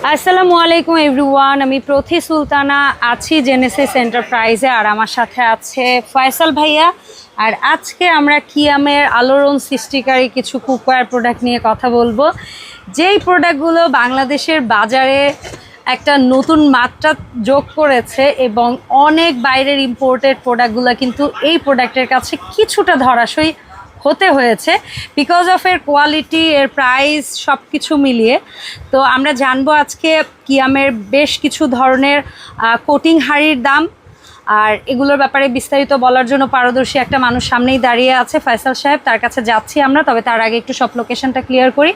আসসালামু আলাইকুম এভরিওয়ান, আমি প্রথি সুলতানা আছি জেনেসিস এন্টারপ্রাইজে আর আমার সাথে আছে ফয়সাল ভাইয়া। আর আজকে আমরা কিয়ামের আলোড়ন সৃষ্টিকারী কিছু কুকওয়্যার প্রোডাক্ট নিয়ে কথা বলব। যেই প্রোডাক্টগুলো বাংলাদেশের বাজারে একটা নতুন মাত্রা যোগ করেছে এবং অনেক বাইরের ইম্পোর্টেড প্রোডাক্টগুলো কিন্তু এই প্রোডাক্টের কাছে কিছুটা ধরাশয়ী হতে হয়েছে। বিকজ অফ এর কোয়ালিটি এর প্রাইস সব কিছু মিলিয়ে। তো আমরা জানব আজকে কিয়ামের বেশ কিছু ধরনের কোটিং হাড়ির দাম। আর এগুলোর ব্যাপারে বিস্তারিত বলার জন্য পারদর্শী একটা মানুষ সামনেই দাঁড়িয়ে আছে, ফয়সাল সাহেব। তার কাছে যাচ্ছি আমরা, তবে তার আগে একটু সব লোকেশনটা ক্লিয়ার করি।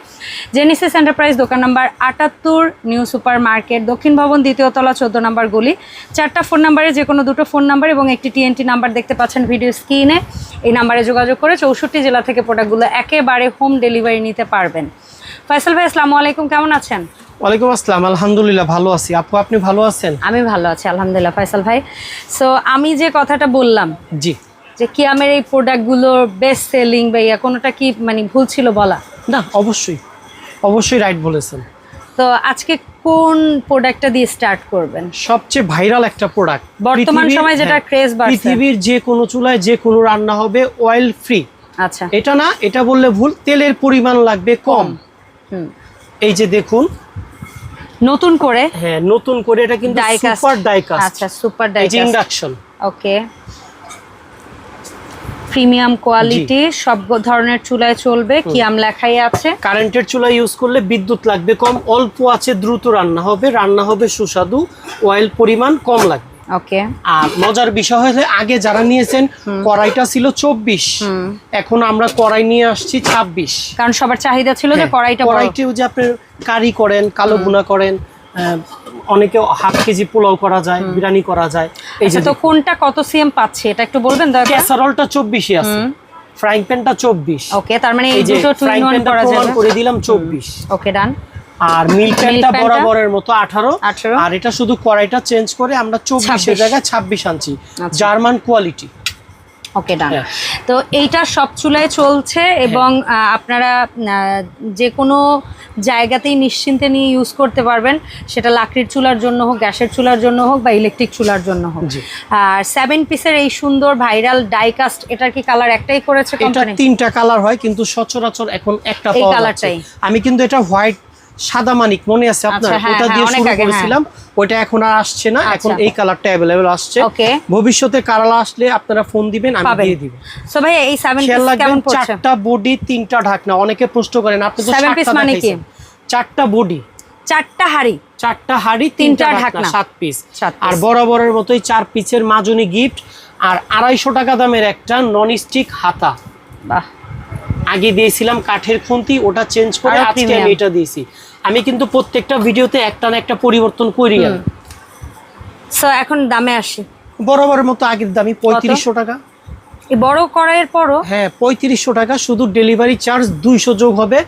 জেনিসিস এন্টারপ্রাইজ দোকান নাম্বার আটাত্তর নিউ সুপার মার্কেট দক্ষিণ ভবন, দ্বিতীয় তলা, চোদ্দ নম্বর গলি। চারটা ফোন নাম্বারে যে কোনো দুটো ফোন নাম্বার এবং একটি টিএনটি নাম্বার দেখতে পাচ্ছেন ভিডিও স্ক্রিনে এই নাম্বারে যোগাযোগ করে চৌষট্টি জেলা থেকে প্রোডাক্টগুলো একেবারে হোম ডেলিভারি নিতে পারবেন। ফয়সাল ভাই, আসসালামু আলাইকুম, কেমন আছেন? ওয়ালাইকুম আসসালাম আলহামদুলিল্লাহ ভালো আছি। আপু আপনি ভালো আছেন? আমি ভালো আছি আলহামদুলিল্লাহ ফয়সাল ভাই। সো আমি যে কথাটা বললাম জি। যে কিয়ামের এই প্রোডাক্টগুলোর বেস্ট সেলিং বা ইয়া কোনোটা কি মানে ভুল ছিল বলা? না অবশ্যই। অবশ্যই রাইট বলেছেন। তো আজকে কোন প্রোডাক্টটা দিয়ে স্টার্ট করবেন? সবচেয়ে ভাইরাল একটা প্রোডাক্ট বর্তমান সময় যেটা craze বাড়ছে। পৃথিবীর যে কোনো চুলায় যে কোনো রান্না হবে অয়েল ফ্রি আচ্ছা। এটা না এটা বললে ভুল তেলের পরিমাণ লাগবে কম। হুম। এই যে দেখুন নতুন করে? হ্যাঁ নতুন করে এটা কিন্তু সুপার ডাইকাস্ট আচ্ছা super diecast induction okay premium quality সব ধরনের চুলায় চলবে কি আম লেখাই আছে। কারেন্টের চুলা ইউজ করলে বিদ্যুৎ লাগবে কম অল্প আছে দ্রুত রান্না হবে রান্না হবে সুস্বাদু অয়েল পরিমাণ কম লাগবে। ওকে আর মজার বিষয় হয়েছে আগে যারা নিয়েছেন কড়াইটা ছিল চব্বিশ। এখন আমরা কড়াই নিয়ে আসছি ছাব্বিশ। কারণ সবার চাহিদা ছিল যে কড়াইটা বড়। কড়াইটিও যে আপনি কারি করেন কালো গুনা করেন অনেকে হাফ কেজি পোলাও করা যায় বিরিয়ানি করা যায়। এই যে আচ্ছা তো কোনটা কত সিএম পাচ্ছে এটা একটু বলবেন দয়া করে ক্যাসারলটা চব্বিশে আছে। ফ্রাইং প্যানটা চব্বিশ। ওকে তার মানে এই যে দুটো টু ইন ওয়ান করা যাবে। করে দিলাম চব্বিশ। ওকে ডান আর মিল প্যানটা pan টা? বরাবরের মতো আঠারো। 18 আর এটা শুধু কড়াইটা চেঞ্জ করে আমরা চব্বিশের জায়গায় ছাব্বিশ আনছি। আচ্ছা। German quality. Okay done. হ্যাঁ। তো এইটা সব চুলায় চলছে এবং আহ, আপনারা যে কোনো জায়গাতেই নিশ্চিন্তে নিয়ে ইউজ করতে পারবেন। সেটা লাকড়ির চুলার জন্য হোক গ্যাসের চুলার জন্য হোক বা ইলেকট্রিক চুলার জন্য হোক। আর সেভেন পিসের এই সুন্দর ভাইরাল ডাইকাস্ট এটার কি কালার একটাই করেছে কোম্পানি তিনটা কালার হয় কিন্তু সচরাচর এখন একটা এই কালারটাই। আমি কিন্তু এটা হোয়াইট সাদা মানিক মনে আছে আপনার? আচ্ছা, হ্যাঁ, ওটা হ্যাঁ, দিয়ে শুরু হ্যাঁ। করেছিলাম। ওইটা এখন আর আসছে না। এখন আচ্ছা। এই কালারটা অ্যাভেলেবেল আসছে. ভবিষ্যতে কালার আসলে আপনারা ফোন দিবেন আমি দিয়ে দিব। সো ভাই এই সেভেন খেয়াল পিস কেমন পড়ছে? চারটা বডি তিনটা ঢাকনা। অনেকে প্রশ্ন করেন আপনি তো Seven piece সাতটা মানে কি? চারটা বডি চারটা হাড়ি। চারটা হাড়ি তিনটা ঢাকনা। সাত পিস আর বরাবরের মতোই চার পিসের মাজনি গিফট আর আড়াইশো টাকা দামের একটা নন স্টিক হাতা। বাহ। আগে দিয়েছিলাম কাঠের খুন্তি ওটা চেঞ্জ করে আজকে আমি এটা দিয়েছি। আমি কিন্তু প্রত্যেকটা ভিডিওতে একটা না একটা পরিবর্তন করি আমি। সো এখন দামে আসি। বরাবরের মতো আগের দামি পঁয়ত্রিশশো টাকা। বড় করার পরও? হ্যাঁ পঁয়ত্রিশশো টাকা। শুধু ডেলিভারি চার্জ দুইশো যোগ হবে।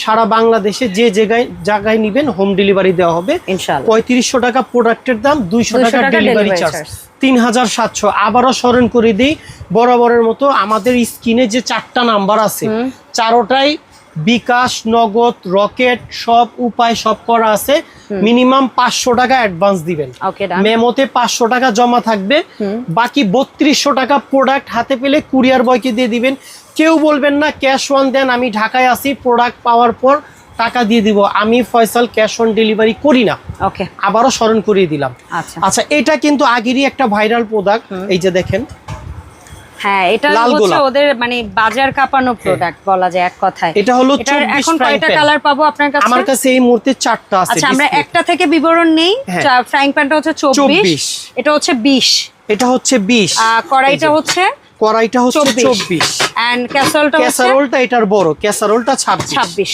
সারা বাংলাদেশে যে জায়গায় জায়গায় নিবেন হোম ডেলিভারি দেওয়া হবে। পঁয়ত্রিশশো টাকা প্রোডাক্টের দাম দুইশো 200 টাকা টাকা ডেলিভারি চার্জ। তিন হাজার সাতশো। আবারও স্মরণ করে দিই বরাবরের মতো আমাদের স্ক্রিনে যে চারটা নাম্বার আছে চারোটাই বিকাশ নগদ রকেট সব উপায় সব করা আছে। মিনিমাম পাঁচশো টাকা অ্যাডভান্স দিবেন। মেমোতে পাঁচশো টাকা জমা থাকবে। বাকি বত্রিশশো টাকা প্রোডাক্ট হাতে পেলে কুরিয়ার বয়কে দিয়ে দিবেন। কেউ বলবেন না ক্যাশ অন দেন আমি ঢাকায় আসি প্রোডাক্ট পাওয়ার পর টাকা দিয়ে দিব। আমি ফয়সাল ক্যাশ অন ডেলিভারি করি না। ওকে আবারও স্মরণ করিয়ে দিলাম। আচ্ছা। আচ্ছা এটা কিন্তু আগেরই একটা ভাইরাল প্রোডাক্ট এই যে দেখেন হ্যাঁ এটা হচ্ছে ওদের মানে বাজার কাঁপানো প্রোডাক্ট বলা যায় এক কথায়। এটা হলো এখন কয়টা কালার পাবো আপনার কাছে? আমার কাছে এই মুহূর্তে চারটা আছে আচ্ছা আমরা একটা থেকে বিবরণ নেই। হ্যাঁ। ফ্রাইং প্যানটা হচ্ছে চব্বিশ। 24 এটা হচ্ছে বিশ। এটা হচ্ছে বিশ। কড়াইটা হচ্ছে কড়াইটা হচ্ছে 24 চব্বিশ। অ্যান্ড ক্যাসারোলটা ক্যাসারোলটা এটার বড়। ক্যাসারোলটা ছাব্বিশ। ছাব্বিশ।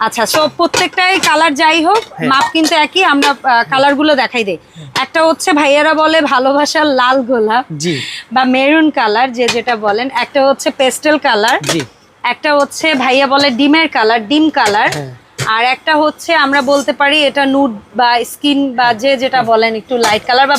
আচ্ছা সো প্রত্যেকটাই কালার যাই হোক হ্যাঁ। মাপ কিন্তু একই আমরা কালারগুলো দেখাই দেই। একটা হচ্ছে ভাইয়ারা বলে ভালোবাসার লাল গোলাপ জি। বা মেরুন কালার যে যেটা বলেন। একটা হচ্ছে পেস্টেল কালার জি। একটা হচ্ছে ভাইয়া বলে ডিমের কালার ডিম কালার হ্যাঁ। আর একটা হচ্ছে আমরা বলতে পারি এটা নুড বা স্কিন বা যে যেটা বলেন একটু লাইট কালার বা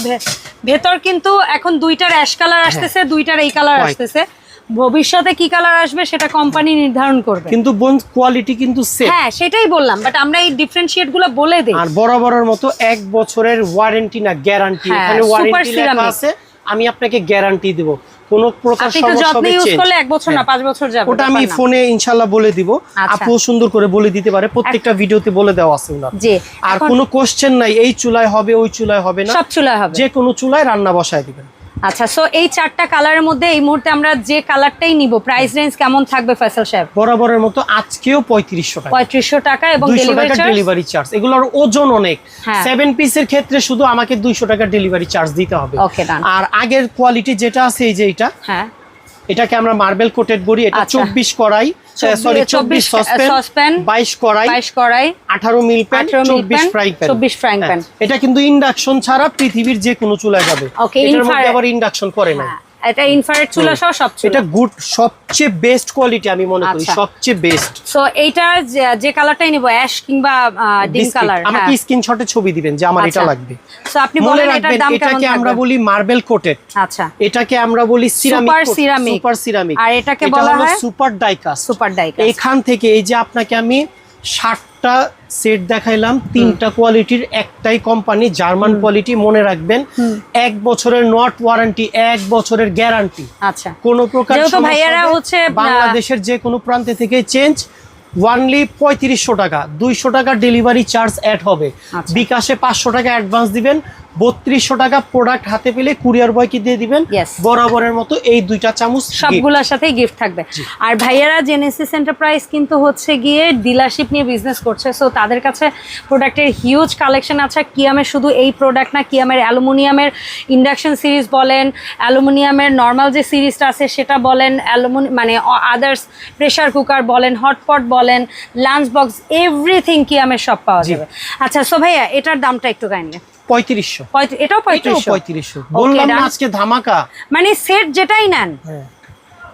ভেতর কিন্তু এখন দুইটার অ্যাশ কালার আসতেছে দুইটার এই কালার। আসতেছে। ভবিষ্যতে কি কালার আসবে সেটা কোম্পানি নির্ধারণ করবে। কিন্তু বোন কোয়ালিটি কিন্তু সেম হ্যাঁ সেটাই বললাম বাট আমরা এই ডিফারেন্সিয়েটগুলো বলে দিই। আর বরাবরের মতো এক বছরের ওয়ারেন্টি না গ্যারান্টি এখানে ওয়ারেন্টি লেখা আছে আমি আপনাকে গ্যারান্টি দেব। কোনো প্রকার আপনি সমস্যা হবে ইউজ করলে এক বছর না হ্যাঁ। পাঁচ বছর যাবে ওটা আমি ফোনে ইনশাল্লাহ বলে দিব। আচ্ছা। আপু সুন্দর করে বলে দিতে পারে প্রত্যেকটা ভিডিওতে বলে দেওয়া আছে ওনার। জি আর কোনো কোশ্চেন নাই এই চুলায় হবে ওই চুলায় হবে না। সব চুলা হবে। যে কোনো চুলায় রান্না বসায় দিবেন। আচ্ছা সো এই চারটা কালারের মধ্যে এই মুহূর্তে আমরা যে কালারটাই নিব প্রাইস রেঞ্জ কেমন থাকবে ফয়সাল সাহেব বরাবরের মতো আজকেও পঁয়ত্রিশশো টাকা পঁয়ত্রিশশো টাকা এবং ডেলিভারি চার্জ ডেলিভারি চার্জ এগুলোর ওজন অনেক হ্যাঁ। সেভেন পিসের ক্ষেত্রে শুধু আমাকে দুইশো টাকা ডেলিভারি চার্জ দিতে হবে. আর আগের কোয়ালিটি যেটা আছে এই যে এটা হ্যাঁ এটাকে আমরা মার্বেল কোটেড বলি এটা আচ্ছা। চব্বিশ কড়াই চব্বিশ- সরি চব্বিশ চব্বিশ সসপ্যান সসপ্যান, বাইশ কড়াই বাইশ কড়াই আঠারো মিল প্যান 18 মিল চব্বিশ pan, fry pan 24 frying pan। এটা কিন্তু ইন্ডাকশন ছাড়া পৃথিবীর যে কোনো চুলায় যাবে। ইন্ডাকশন করে না। হ্যাঁ এটা ইনফ্রারেড চুলা সহ সব এটা গুড সবচেয়ে বেস্ট কোয়ালিটি আমি মনে করি আচ্ছা। সবচেয়ে বেস্ট সো এইটা যে- কালারটাই নিব অ্যাশ কিংবা ডিম কালার আমাকে স্ক্রিনশটে ছবি দিবেন যে আমার এটা আচ্ছা। লাগবে। সো আপনি বলেন এটার দাম কেমন এটাকে আমরা বলি মার্বেল কোটেড আচ্ছা। এটাকে আমরা বলি ceramic Super ceramic। Super ceramic আর এটাকে বলা হয়? সুপার ডাইকাস্ট সুপার ডাইকাস এখান থেকে এই যে আপনাকে আমি ষাটটা সেট দেখাইলাম তিনটা কোয়ালিটির একটাই কোম্পানি জার্মান কোয়ালিটি মনে রাখবেন এক বছরের নট ওয়ারেন্টি এক বছরের গ্যারান্টি আচ্ছা। কোনো প্রকার ভাইয়ারা হচ্ছে, বাংলাদেশের যে কোনো প্রান্তে থেকে চেঞ্জ ওয়ানলি পঁয়ত্রিশশো টাকা দুইশো টাকা ডেলিভারি চার্জ অ্যাড হবে। আচ্ছা। বিকাশে পাঁচশো টাকা অ্যাডভান্স দিবেন বত্রিশশো টাকা প্রোডাক্ট হাতে পেলে কুরিয়ার বয়কে দিয়ে দিবেন. বরাবরের মতো এই দুইটা চামচ সবগুলোর সাথেই গিফট থাকবে। আর ভাইয়ারা জেনেসিস এন্টারপ্রাইজ কিন্তু হচ্ছে গিয়ে ডিলারশিপ নিয়ে বিজনেস করছে। সো তাদের কাছে প্রোডাক্টের হিউজ কালেকশন আছে। কিয়ামের শুধু এই প্রোডাক্ট না কিয়ামের অ্যালুমিনিয়ামের ইন্ডাকশন সিরিজ বলেন অ্যালুমিনিয়ামের নর্মাল যে সিরিজটা আছে সেটা বলেন অ্যালুমিনি মানে আদার্স প্রেশার কুকার বলেন হটপট বলেন লাঞ্চ বক্স এভরিথিং কিয়ামের সব পাওয়া যাবে। আচ্ছা সো ভাইয়া এটার দামটা একটু কাইন্ডলি পঁয়ত্রিশশো। এটাও এটাও পঁয়ত্রিশশো? পঁয়ত্রিশশো। বললাম না আজকে ধামাকা। মানে সেট যেটাই নেন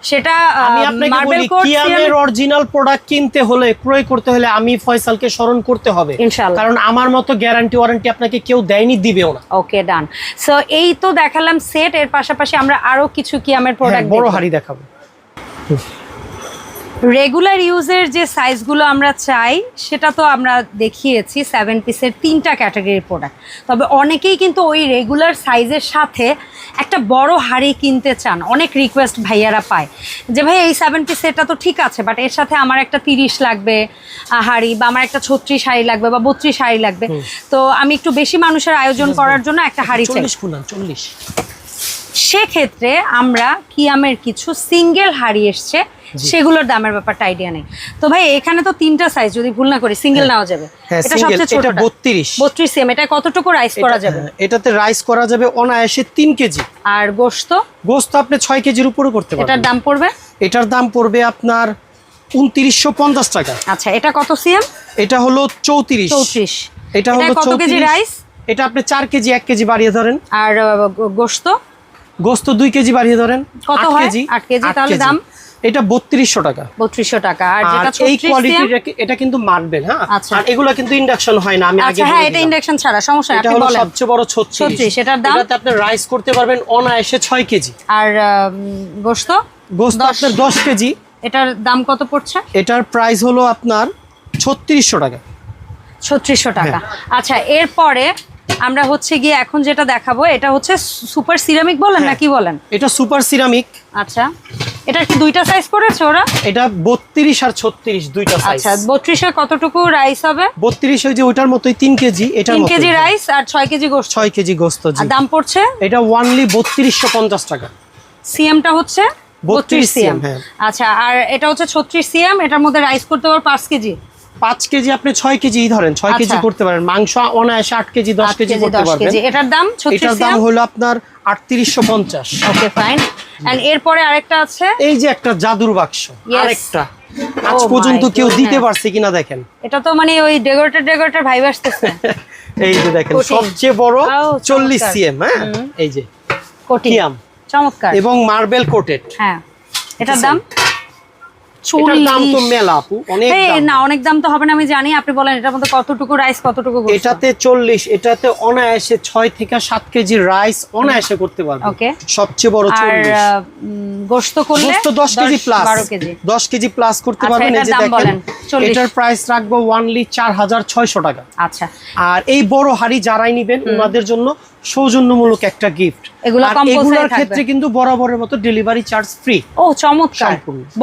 সেটা আমি আপনাকে মার্বেল বলি কিয়ামের অরিজিনাল প্রোডাক্ট কিনতে হলে ক্রয় করতে হলে আমি ফয়সালকে স্মরণ করতে হবে। ইনশাআল্লাহ। কারণ আমার মতো গ্যারান্টি ওয়ারেন্টি আপনাকে কেউ দেয়নি দিবেও না। ওকে ডান সো এই তো দেখালাম সেট এর পাশাপাশি আমরা আরও কিছু কিয়ামের হ্যাঁ, প্রোডাক্ট বড় হাড়ি দেখাবো। রেগুলার ইউজের যে সাইজগুলো আমরা চাই সেটা তো আমরা দেখিয়েছি সেভেন পিসের তিনটা ক্যাটাগরির প্রোডাক্ট তবে অনেকেই কিন্তু ওই রেগুলার সাইজের সাথে একটা বড় হাড়ি কিনতে চান। অনেক রিকোয়েস্ট ভাইয়ারা পায় যে ভাই এই সেভেন পিস সেটটা তো ঠিক আছে বাট এর সাথে আমার একটা তিরিশ লাগবে হাড়ি বা আমার একটা ছত্রিশ হাড়ি লাগবে বা বত্রিশ হাড়ি লাগবে। তো আমি একটু বেশি মানুষের আয়োজন করার জন্য একটা হাড়ি চাই। চল্লিশ। সেক্ষেত্রে আমরা কিয়ামের কিছু সিঙ্গেল হাড়ি এসছে সেগুলোর দামের ব্যাপারটা আইডিয়া নেই। তো ভাই এখানে তো তিনটা সাইজ যদি ভুল না করি সিঙ্গেল নেওয়া যাবে। হ্যাঁ, এটা সবচেয়ে ছোটটা। 32 বত্রিশ সেম এটা কতটুকু রাইস করা যাবে? হ্যাঁ, এটাতে রাইস করা যাবে অনায়াসে তিন কেজি আর গোশত গোস্ত আপনি ছয় কেজির উপরে করতে এটার দাম পড়বে? এটার দাম পড়বে আপনার উনত্রিশশো পঞ্চাশ টাকা। আচ্ছা এটা কত সিএম এটা হলো চৌত্রিশ। চৌত্রিশ। এটা হলো কত কেজি রাইস এটা আপনি চার কেজি এক কেজি বাড়িয়ে ধরেন। আর গোশত গোস্ত দুই কেজি বাড়িয়ে ধরেন। কত কেজি। আট কেজি, তাহলে দাম? এটা বত্রিশশো টাকা। বত্রিশশো টাকা। আর এই CM? এটা কিন্তু মার্বেল হ্যাঁ? আচ্ছা। আর এগুলো কিন্তু ইন্ডাকশন হয় না আমি আগে আচ্ছা হ্যাঁ এটা ইন্ডাকশন ছাড়া সমস্যা এটা আপনি হলো সবচেয়ে বড় 36 36, এটার দাম? এটাতে আপনি রাইস করতে পারবেন অনায়াসে ছয় কেজি। আর গোশত গোস্ত? দশ। আপনার দশ কেজি। এটার দাম কত পড়ছে? এটার প্রাইস হলো আপনার ছত্রিশশো টাকা। ছত্রিশশো টাকা। আচ্ছা এরপরে আমরা হচ্ছে গিয়ে এখন যেটা দেখাবো এটা হচ্ছে সুপার সিরামিক বলেন হ্যাঁ। না কি বলেন? এটা সুপার সিরামিক আচ্ছা। এটা কি দুইটা সাইজ করেছে ওরা? এটা বত্রিশ আর ছত্রিশ দুইটা সাইজ আচ্ছা বত্রিশে কতটুকু রাইস হবে? বত্রিশ ওই যে ওইটার মতোই তিন কেজি এটার তিন মতোই। কেজি রাইস আর ছয় কেজি গোস্ত। ছয় কেজি গোস্ত জি। আর দাম পড়ছে? এটা ওয়ানলি বত্রিশশো পঞ্চাশ টাকা। সিএমটা হচ্ছে? 32 বত্রিশ সিএম হ্যাঁ। আচ্ছা আর এটা হচ্ছে ছত্রিশ সিএম এটার মধ্যে রাইস করতে পারো পাঁচ কেজি। পাঁচ কেজি আপনি ছয় কেজি ধরেন ছয় কেজি আচ্ছা। করতে পারেন। মাংস অনায়াসে আট কেজি দশ কেজি করতে পারবেন। এটার দাম এটার দাম হলো আপনার আটত্রিশশো পঞ্চাশ। ওকে ফাইন এরপরে আরেকটা আছে? এই যে একটা জাদুর বাক্স আরেকটা। আজ Oh পর্যন্ত কেউ দিতে পারছে কিনা দেখেন। এটা তো মানে ওই ডেকোরেটর ডেকোরেটর ভাইব আসতেছে। এই যে দেখেন সবচেয়ে বড় Oh, চল্লিশ। সিএম হ্যাঁ? এই যে কোটি কিয়াম। চমৎকার। এবং মার্বেল কোটেড। হ্যাঁ। এটার দাম? না অনেক দাম তো হবে না আমি জানি আপনি বলেন এটার মধ্যে কতটুকু রাইস কতটুকু এটাতে চল্লিশ এটাতে অনায়াসে ছয় থেকে সাত কেজি রাইস অনায়াসে করতে পারবে. সবচেয়ে বড় গোস্ত করলে দশ কেজি প্লাস কেজি। দশ কেজি প্লাস করতে আচ্ছা, পারবেন এই এটার যে দেখেন এটার প্রাইস রাখব ওয়ানলি চার হাজার ছয়শো টাকা। আচ্ছা। আর এই বড় হাড়ি যারাই নিবেন ওনাদের জন্য সৌজন্যমূলক একটা গিফট এগুলোর ক্ষেত্রে কিন্তু বরাবরের মতো ডেলিভারি চার্জ ফ্রি ও চমৎকার।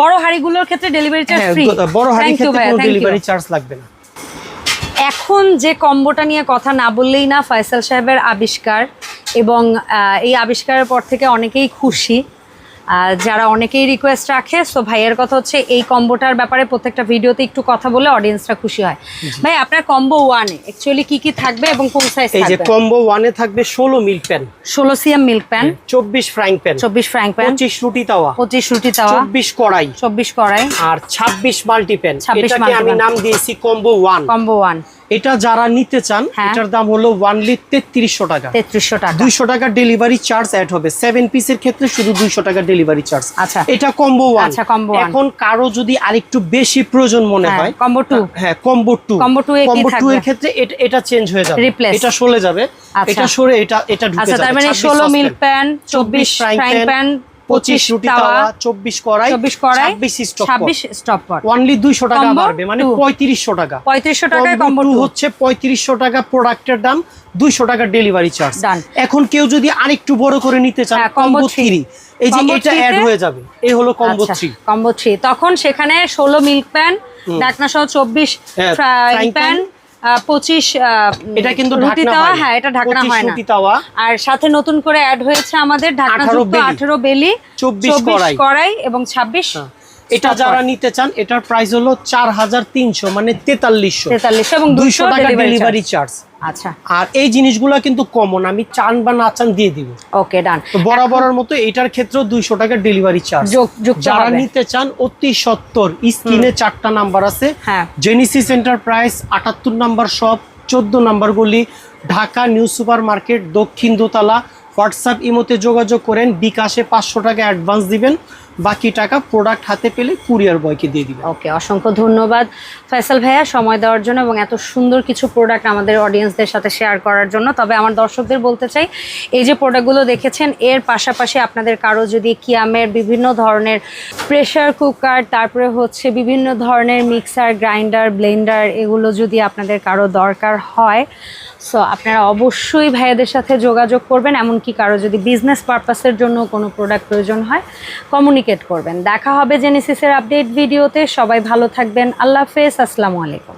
বড় হাড়িগুলোর ক্ষেত্রে ডেলিভারি চার্জ ফ্রি বড় হাড়ির ক্ষেত্রে কোনো ডেলিভারি চার্জ লাগবে না। এখন যে কম্বোটা নিয়ে কথা না বললেই না ফয়সাল সাহেবের আবিষ্কার এবং এই আবিষ্কারের পর থেকে অনেকেই খুশি। আহ, যারা অনেকেই রিকোয়েস্ট রাখে সো ভাইয়ের কথা হচ্ছে এই কম্বোটার ব্যাপারে প্রত্যেকটা ভিডিওতে একটু কথা বলে অডিয়েন্সরা খুশি হয়। ভাই আপনার কম্বো ওয়ানে অ্যাকচুয়ালি কি কি থাকবে এবং কোন সাইজ এই যে কম্বো ওয়ানে থাকবে ষোলো মিল্ক প্যান ষোলো সিএম মিল্ক প্যান চব্বিশ ফ্রাইং প্যান চব্বিশ ফ্রাইং প্যান পঁচিশ রুটি তাওয়া। পঁচিশ রুটি তাওয়া চব্বিশ কড়াই। চব্বিশ কড়াই। আর ছাব্বিশ মাল্টি প্যান 26 এটাকে আমি নাম দিয়েছি কম্বো ওয়ান কম্বো ওয়ান এটা যারা নিতে চান হ্যাঁ। এটার দাম হলো ওয়ানলি তেত্রিশশো টাকা। তেত্রিশশো টাকা। দুইশো টাকা ডেলিভারি চার্জ অ্যাড হবে। সেভেন পিসের ক্ষেত্রে শুধু দুইশো টাকা ডেলিভারি চার্জ আচ্ছা। এটা কম্বো ওয়ান আচ্ছা, one। এখন কারও যদি আরেকটু বেশি প্রয়োজন মনে হ্যাঁ, হয় কম্বো টু হ্যাঁ combo two combo two combo two এর ক্ষেত্রে এটা- এটা চেঞ্জ হয়ে যাবে। এটা সরে যাবে। আচ্ছা। এটা সরে এটা এটা ঢুকে আচ্ছা যাবে। তার মানে 26 ষোলো মিল্ক প্যান চব্বিশ ফ্রাইং প্যান পঁচিশ রুটি তাওয়া চব্বিশ কড়াই চব্বিশ কড়াই ছাব্বিশ স্টপ অনলি দুইশো টাকা বাড়বে মানে। পঁয়ত্রিশশো টাকা। পঁয়ত্রিশশো টাকায় কম্বো হচ্ছে পঁয়ত্রিশশো টাকা প্রোডাক্টের দাম দুইশো টাকা ডেলিভারি চার্জ এখন কেউ যদি আরেকটু বড় করে নিতে চান হ্যাঁ, কম্বো three। থ্রি এই যে এটা অ্যাড হয়ে যাবে। এই হলো কম্বো থ্রি কম্বো থ্রি তখন সেখানে ষোলো মিল্ক প্যান ঢাকনা সহ চব্বিশ হ্যাঁ, প্যান পঁচিশ এটা কিন্তু রুটি তাওয়া হ্যাঁ। এটা ঢাকনা হয় না। আর সাথে নতুন করে অ্যাড হয়েছে আমাদের ঢাকনা 18 যুক্ত বেলি। চব্বিশ বেলি 24 কড়াই। এবং ছাব্বিশ এটা যারা নিতে চান এটার প্রাইস হলো চার হাজার তিনশো মানে তেতাল্লিশশো। তেতাল্লিশশো এবং দুইশো টাকা ডেলিভারি চার্জ আচ্ছা। আর এই জিনিসগুলো কিন্তু কমন আমি চান বা না চান দিয়ে দিব। ওকে ডান তো বরাবরের মতো এটার ক্ষেত্রেও দুইশো টাকা ডেলিভারি চার্জ যারা নিতে চান অতি সত্তর স্ক্রিনে চারটা নাম্বার আছে। হ্যাঁ। জেনিসিস এন্টারপ্রাইজ আটাত্তর নাম্বার শপ চোদ্দ নাম্বার গলি ঢাকা নিউ সুপার মার্কেট দক্ষিণ দোতলা। হোয়াটসঅ্যাপ ইমোতে যোগাযোগ করেন বিকাশে পাঁচশো টাকা অ্যাডভান্স দিবেন। বাকি টাকা প্রোডাক্ট হাতে পেলে কুরিয়ার বয়কে দিয়ে দিবে। ওকে অসংখ্য ধন্যবাদ। ফয়সাল ভাইয়া, সময় দেওয়ার জন্য এবং এত সুন্দর কিছু প্রোডাক্ট আমাদের অডিয়েন্সদের সাথে শেয়ার করার জন্য। তবে আমার দর্শকদের বলতে চাই, এই যে প্রোডাক্টগুলো দেখেছেন, এর পাশাপাশি আপনাদের কারও যদি কিয়ামের বিভিন্ন ধরনের প্রেশার কুকার তারপরে হচ্ছে বিভিন্ন ধরনের মিক্সার গ্রাইন্ডার ব্লেন্ডার এগুলো যদি আপনাদের কারও দরকার হয় সো আপনারা অবশ্যই ভাইয়াদের সাথে যোগাযোগ করবেন। এমনকি কারও যদি বিজনেস পারপাসের জন্য কোনো প্রোডাক্ট প্রয়োজন হয় কমিউনিকেট করবেন। দেখা হবে জেনেসিসের আপডেট ভিডিওতে। সবাই ভালো থাকবেন। আল্লাহ হাফেজ। আসসালামু আলাইকুম।